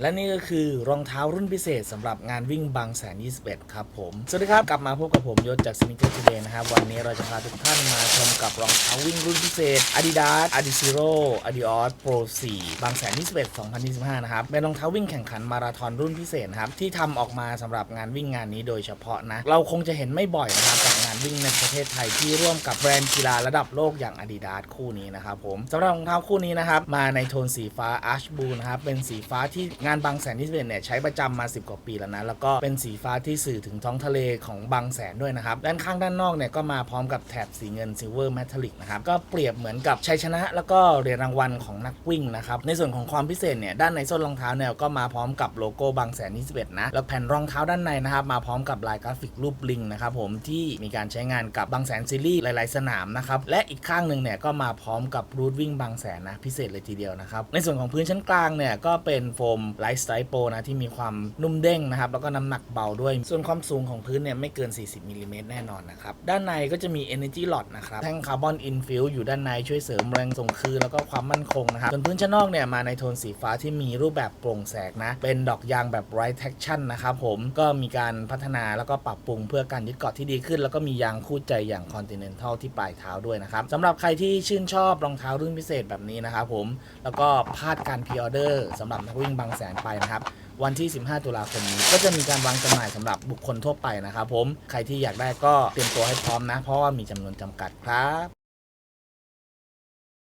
และนี่ก็คือรองเท้ารุ่นพิเศษสำหรับงานวิ่งบางแสน 21 ครับผม สวัสดีครับ กลับมาพบกับผมยศจาก Sneaker Today นะครับ วันนี้เราจะพาทุกท่านมาชมกับรองเท้าวิ่งรุ่นพิเศษ Adidas Adizero Adios Pro 4 บางแสน 21 2025 นะครับ เป็นรองเท้าวิ่งแข่งขันมาราธอนรุ่นพิเศษครับ ที่ทำออกมาสำหรับงานวิ่งงานนี้โดยเฉพาะนะ เราคงจะเห็นไม่บ่อยนะครับกับงานวิ่งในประเทศไทยที่ร่วมกับแบรนด์กีฬาระดับโลกอย่าง Adidas คู่นี้นะครับผมสำหรับรองเท้าคู่นี้นะครับมาในโทนสีฟ้า Ash Blue นะครับเป็นสีฟ้าที่งานบางแสนที่21เนี่ยใช้ประจำมา 10 กว่าปีแล้วนะ แล้วก็เป็นสีฟ้าที่สื่อถึงท้องทะเลของบางแสนด้วยนะครับ ด้านข้างด้านนอกเนี่ยก็มาพร้อมกับแถบสีเงิน Silver Metallic นะครับ ก็เปรียบเหมือนกับชัยชนะ แล้วก็เหรียญรางวัลของนักวิ่งนะครับ ในส่วนของความพิเศษเนี่ยด้านในส้นรองเท้าเนี่ยก็มาพร้อมกับโลโก้บางแสน21นะแล้วแผ่นรองเท้าด้านในนะครับมาพร้อมกับลายกราฟิกรูปลิงนะครับผมที่มีการใช้งานกับบางแสนซีรีส์หลาย ๆ สนามนะครับและอีกข้างหนึ่งเนี่ยก็มาพร้อมกับรูทวิ่งบางแสนนะพิเศษเลยทีเดียวนะครับในส่วนของพื้นชั้นกลางเนี่ยก็เป็นโฟมไลท์สไตล์โปรนะที่มีความนุ่มเด้งนะครับแล้วก็น้ำหนักเบาด้วย ส่วนความสูงของพื้นเนี่ยไม่เกิน 40มิลลิเมตรแน่นอนนะครับ ด้านในก็จะมี Energy Lot นะครับแท่งคาร์บอนอินฟิลอยู่ด้านในช่วยเสริมแรงส่งคืนแล้วก็ความมั่นคงนะครับส่วนพื้นชั้นนอกเนี่ยมาในโทนสีฟ้าที่มีรูปแบบโปร่งแสกนะ เป็นดอกยางแบบ Right Traction นะครับผมก็มีการพัฒนาแล้วก็ปรับปรุงเพื่อการยึดเกาะที่ดีขึ้น แล้วก็มียางคู่ใจอย่าง Continental ที่ปลายเท้าด้วยนะครับสำหรับใครที่ชื่นชอบรองเท้ารุ่นพิเศษแบบนี้นะครับผมแล้วก็พลาดการพรีออเดอร์สำหรับนักวิ่งบางแสนไปนะครับ วันที่ 15 ตุลาคมนี้ ก็จะมีการวางจำหน่ายสำหรับบุคคลทั่วไปนะครับผม ใครที่อยากได้ก็เตรียมตัวให้พร้อมนะ เพราะว่ามีจำนวนจำกัดครับ